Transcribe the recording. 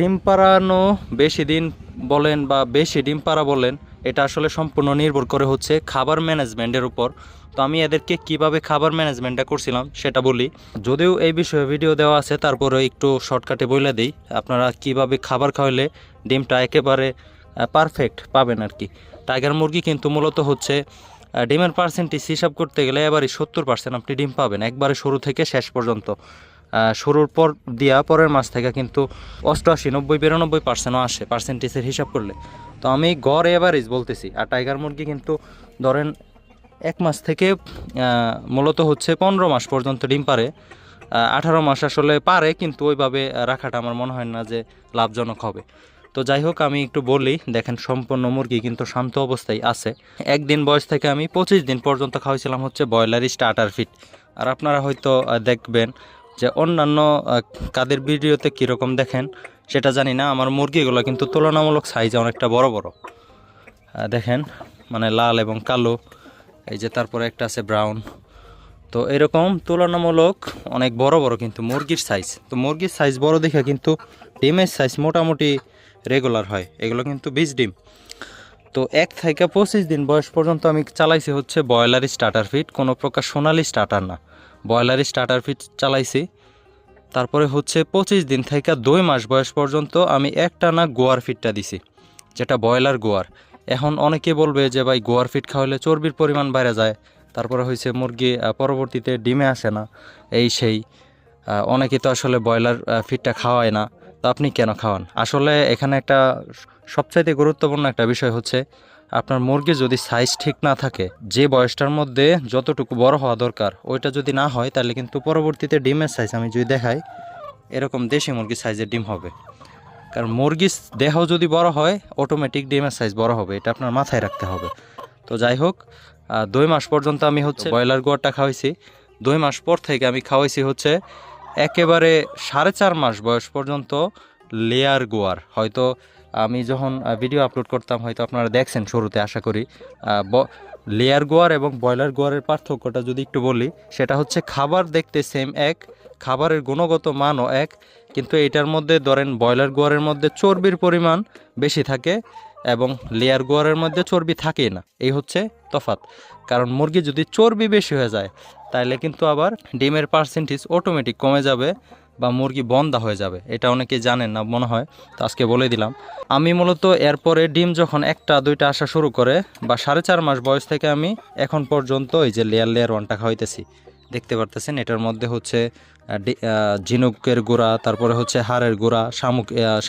ডিম পাড়ানো বেশি দিন বলেন বা বেশি ডিম পাড়া বলেন, এটা আসলে সম্পূর্ণ নির্ভর করে হচ্ছে খাবার ম্যানেজমেন্টের উপর। তো আমি এদেরকে কীভাবে খাবার ম্যানেজমেন্টটা করছিলাম সেটা বলি। যদিও এই বিষয়ে ভিডিও দেওয়া আছে, তারপরে একটু শর্টকাটে বলে দিই। আপনারা কীভাবে খাবার খাওয়ালে ডিমটা একেবারে পারফেক্ট পাবেন আর কি টাইগার মুরগি কিন্তু মূলত হচ্ছে ডিমের পার্সেন্টেজ হিসাব করতে গেলে এবারে সত্তর পার্সেন্ট আপনি ডিম পাবেন, একবারে শুরু থেকে শেষ পর্যন্ত। শুরুর পর দিয়া পরের মাস থেকে কিন্তু অষ্টআশি, নব্বই, বিরানব্বই পার্সেন্টও আসে পার্সেন্টেজের হিসাব করলে। তো আমি গড় এভারেজ বলতেছি, আর টাইগার মুরগি কিন্তু ধরেন এক মাস থেকে মূলত হচ্ছে পনেরো মাস পর্যন্ত ডিম পারে। আঠারো মাস আসলে পারে, কিন্তু ওইভাবে রাখাটা আমার মনে হয় না যে লাভজনক হবে। তো যাই হোক, আমি একটু বলি, দেখেন সম্পূর্ণ মুরগি কিন্তু শান্ত অবস্থায় আছে। একদিন বয়স থেকে আমি পঁচিশ দিন পর্যন্ত খাওয়াইছিলাম হচ্ছে ব্রয়লারি স্টার্টার ফিট আর আপনারা হয়তো দেখবেন যে অন্যান্য কাদের ভিডিওতে কীরকম দেখেন সেটা জানি না। আমার মুরগিগুলো কিন্তু তুলনামূলক সাইজে অনেকটা বড় বড়। দেখেন মানে লাল এবং কালো। এই যে তারপরে একটা আছে ব্রাউন তো এরকম তুলনামূলক অনেক বড় বড় কিন্তু মুরগির সাইজ তো মুরগির সাইজ বড় দেখে কিন্তু ডিমের সাইজ মোটামুটি রেগুলার হয়। এগুলো কিন্তু বীজ ডিম। তো এক থেকে পঁচিশ দিন বয়স পর্যন্ত আমি চালাইছি হচ্ছে ব্রয়লারি স্টার্টার ফিট কোনো প্রকার সোনালি স্টার্টার না। ব্রয়লারি স্টার্টার ফিট চালাইছি। তারপরে হচ্ছে পঁচিশ দিন থেকে দুই মাস বয়স পর্যন্ত আমি একটা না গোয়ার ফিটটা দিছি, যেটা ব্রয়লার গোয়ার। এখন অনেকে বলবে যে, ভাই, গোয়ার ফিট খাওয়ালে চর্বির পরিমাণ বেড়ে যায়। তারপরে হয়েছে মুরগি পরবর্তীতে ডিমে আসে না, এই সেই। অনেকে তো আসলে ব্রয়লার ফিটটা খাওয়ায় না। তো আপনি কেন খাওয়ান? আসলে এখানে একটা সবচাইতে গুরুত্বপূর্ণ একটা বিষয় হচ্ছে আপনার মুরগি যদি সাইজ ঠিক না থাকে যে বয়সটার মধ্যে যতটুকু বড় হওয়া দরকার ওইটা যদি না হয় তাহলে কিন্তু পরবর্তীতে ডিমের সাইজ আমি যদি দেখাই এরকম দেশি মুরগির সাইজের ডিম হবে। কারণ মুরগির দেহ যদি বড় হয় অটোমেটিক ডিমের সাইজ বড় হবে এটা আপনার মাথায় রাখতে হবে। তো যাই হোক দুই মাস পর্যন্ত আমি হচ্ছে ব্রয়লার গোয়ারটা খাওয়াইছি। দুই মাস পর থেকে আমি খাওয়াইছি হচ্ছে একেবারে সাড়ে চার মাস বয়স পর্যন্ত লেয়ার গোয়ার। হয়তো আমি যখন ভিডিও আপলোড করতাম, হয়তো আপনারা দেখছেন শুরুতে, আশা করি। লেয়ার গোয়ার এবং ব্রয়লার গোয়ারের পার্থক্যটা যদি একটু বলি, সেটা হচ্ছে খাবার দেখতে সেম এক, খাবারের গুণগত মানও এক, কিন্তু এটার মধ্যে ধরেন ব্রয়লার গোয়ারের মধ্যে চর্বির পরিমাণ বেশি থাকে। এবং লেয়ার গোয়ারের মধ্যে চর্বি থাকেই না। এই হচ্ছে তফাৎ। কারণ মুরগি যদি চর্বি বেশি হয়ে যায় তাহলে কিন্তু আবার ডিমের পার্সেন্টেজ অটোমেটিক কমে যাবে বা মুরগি বন্ধা হয়ে যাবে। এটা অনেকে জানেন না, মনে হয়। তো আজকে বলে দিলাম। আমি মূলত এরপরে ডিম যখন একটা, দুইটা আসা শুরু করে বা সাড়ে চার মাস বয়স থেকে আমি এখন পর্যন্ত এই যে লেয়ার লেয়ার ওয়ানটা খাওয়াইতেছি। দেখতে পারতেছেন, এটার মধ্যে হচ্ছে ঝিনুকের গুঁড়া, তারপরে হচ্ছে হাড়ের গুঁড়া, শামুক